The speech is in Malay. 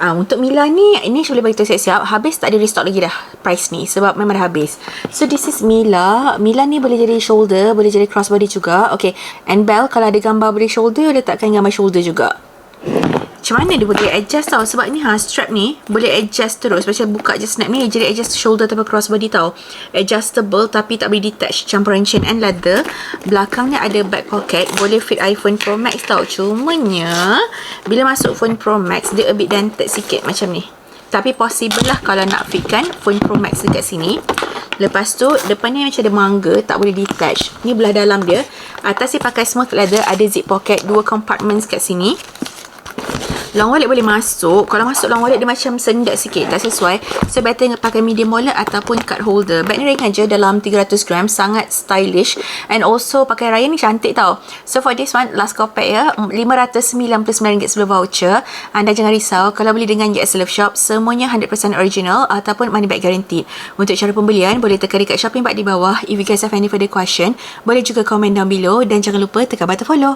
Ah untuk Mila ni ini boleh bagi tahu siap-siap habis tak ada restock lagi dah price ni sebab memang dah habis. So this is Mila. Mila ni boleh jadi shoulder, boleh jadi crossbody juga. Okay. And Bell kalau ada gambar boleh shoulder letakkan gambar shoulder juga. Macam mana dia boleh adjust tau? Sebab ni ha strap ni Boleh adjust terus. Macam buka je snap ni Jadi adjust shoulder atau crossbody tau. Adjustable Tapi tak boleh detach. Campuran chain and leather. Belakangnya ada back pocket. Boleh fit iPhone Pro Max tau. Cumanya Bila masuk phone Pro Max Dia a bit dented sikit Macam ni. Tapi possible lah Kalau nak fitkan Phone Pro Max dekat sini. Lepas tu Depan ni macam ada mangga Tak boleh detach. Ni belah dalam dia. Atas dia pakai smooth leather Ada zip pocket Dua compartments kat sini long wallet boleh masuk. Kalau masuk long wallet dia macam sendat sikit. Tak sesuai. So better pakai medium wallet ataupun card holder. Bag ni ringan je dalam 300 gram. Sangat stylish. And also pakai raya ni cantik tau. So for this one last copy ya RM599 sebelum voucher. Anda jangan risau. Kalau beli dengan Yes Love Shop semuanya 100% original ataupun money back guaranteed. Untuk cara pembelian boleh tekan dekat shopping bag di bawah. If you guys have any further question boleh juga komen down below. Dan jangan lupa tekan button follow